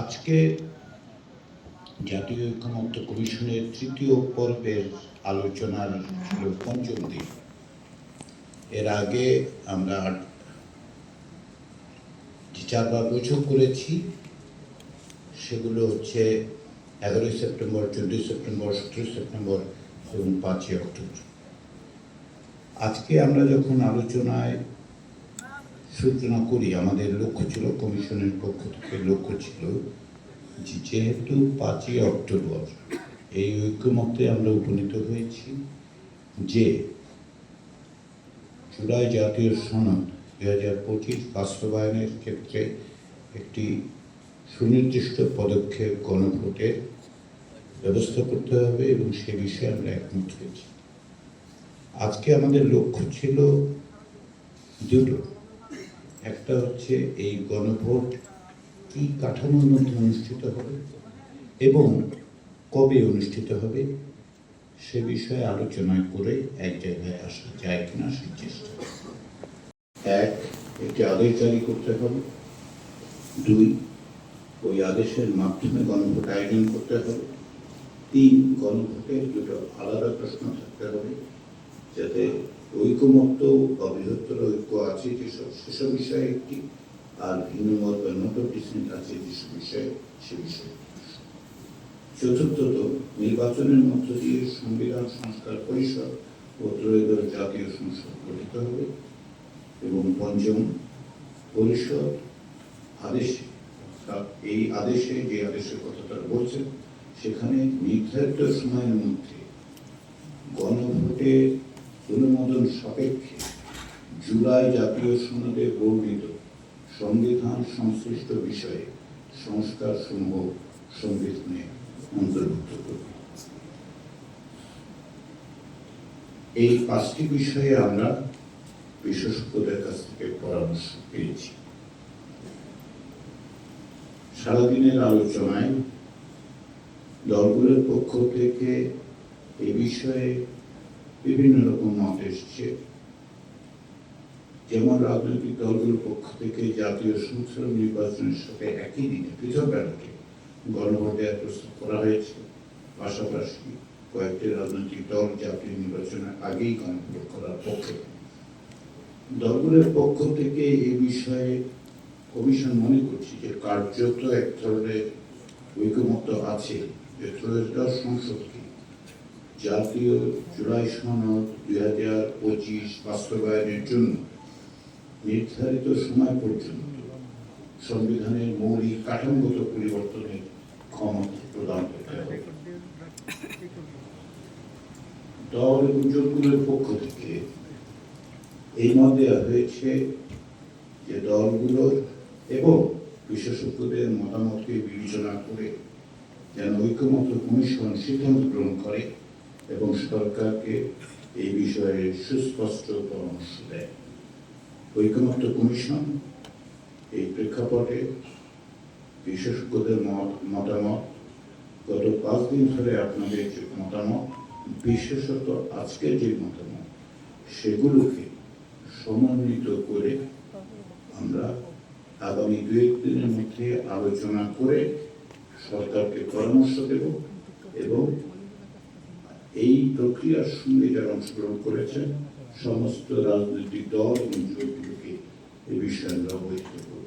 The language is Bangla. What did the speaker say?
আজকে জাতীয় ঐক্যমত্য কমিশনের তৃতীয় পর্বের আলোচনার ছিল পঞ্চম দিন। এর আগে আমরা যে চারবার বৈঠক করেছি, সেগুলো হচ্ছে এগারোই সেপ্টেম্বর, চোদ্দোই সেপ্টেম্বর, সতেরোই সেপ্টেম্বর এবং পাঁচই অক্টোবর। আজকে আমরা যখন আলোচনায় সূচনা করি। আমাদের লক্ষ্য ছিল, কমিশনের পক্ষ থেকে লক্ষ্য ছিল যেহেতু পাঁচই অক্টোবর এই ঐক্যমত্যে আমরা উপনীত হয়েছি যে জুলাই জাতীয় সনদ দু হাজার পঁচিশ বাস্তবায়নের ক্ষেত্রে একটি সুনির্দিষ্ট পদক্ষেপ গণভোটের ব্যবস্থা করতে হবে এবং সে বিষয়ে আমরা একমত হয়েছি। আজকে আমাদের লক্ষ্য ছিল দুটো। একটা হচ্ছে এই গণভোট কি কাঠামোর মধ্যে অনুষ্ঠিত হবে এবং কবে অনুষ্ঠিত হবে সে বিষয়ে আলোচনা করে এক জায়গায় আসা যায় কিনা সেই চেষ্টা এক, একটি আদেশ জারি করতে হবে। দুই, ওই আদেশের মাধ্যমে গণভোট আয়োজন করতে হবে। তিন, গণভোটের দুটো আলাদা প্রশ্ন থাকতে হবে যাতে ঐকমত্য বা বৃহত্তর ঐক্য আছে যেসব সেসব বিষয়ে একটি, আর ভিন্ন মত বা নোট আছে যেসব বিষয়ে সে বিষয়ে চতুর্থত, নির্বাচনের মধ্য দিয়ে সংবিধান সংস্কার পরিষদ ও ত্রয়োদশ জাতীয় সংসদ গঠিত হবে। এবং পঞ্চম, পরিষদ আদেশে এই আদেশে যে আদেশের কথা তারা বলছেন, সেখানে নির্ধারিত সময়ের মধ্যে গণভোটের অনুমোদন সাপেক্ষে জুলাই জাতীয় সনদে বর্ণিত সংবিধান সংশ্লিষ্ট বিষয়ে সংস্কার সমূহ সংবিধানে অন্তর্ভুক্ত করবে। এই পাঁচটি বিষয়ে আমরা বিশেষজ্ঞদের কাছ থেকে পরামর্শ পেয়েছি। সারাদিনের আলোচনায় দলগুলোর পক্ষ থেকে এ বিষয়ে বিভিন্ন রকম মত এসছে। যেমন রাজনৈতিক দলগুলোর পক্ষ থেকে জাতীয় সংসদ নির্বাচনের সাথে একই দিনে পৃথক ব্যালটে গণভোট দেওয়ার প্রস্তাব করা হয়েছে। পাশাপাশি কয়েকটি রাজনৈতিক দল জাতীয় নির্বাচনের আগেই গণভোট করার পক্ষে। দলগুলোর পক্ষ থেকে এই বিষয়ে কমিশন মনে করছে যে কার্যত এক ধরনের ঐকমত্য আছে। যে ত্রয়োদশ সংসদকে জাতীয় জুলাই সনদ দুই হাজার পঁচিশ বাস্তবায়নের জন্য নির্ধারিত সময় পর্যন্ত সংবিধানের মৌলিক কাঠামোগত পরিবর্তনের ক্ষমতা প্রদান করতে হবে। দল এবং জোটগুলোর পক্ষ থেকে এই মত দেওয়া হয়েছে যে দলগুলোর এবং বিশেষজ্ঞদের মতামতকে বিবেচনা করে যেন ঐক্যমত্য কমিশন সিদ্ধান্ত গ্রহণ করে। এবং সরকারকে এই বিষয়ে সুস্পষ্ট পরামর্শ দেয়। ঐক্যমত্য কমিশন এই প্রেক্ষাপটে বিশেষজ্ঞদের মত, মতামত, গত পাঁচ দিন ধরে আপনাদের যে মতামত, বিশেষত আজকের যে মতামত, সেগুলোকে সমন্বিত করে আমরা আগামী দু এক দিনের মধ্যে আলোচনা করে সরকারকে পরামর্শ দেব এবং এই প্রক্রিয়ার সঙ্গে যারা অংশগ্রহণ করেছেন, সমস্ত রাজনৈতিক দল এবং জোটগুলোকে এই বিষয়ে অবহিত করব।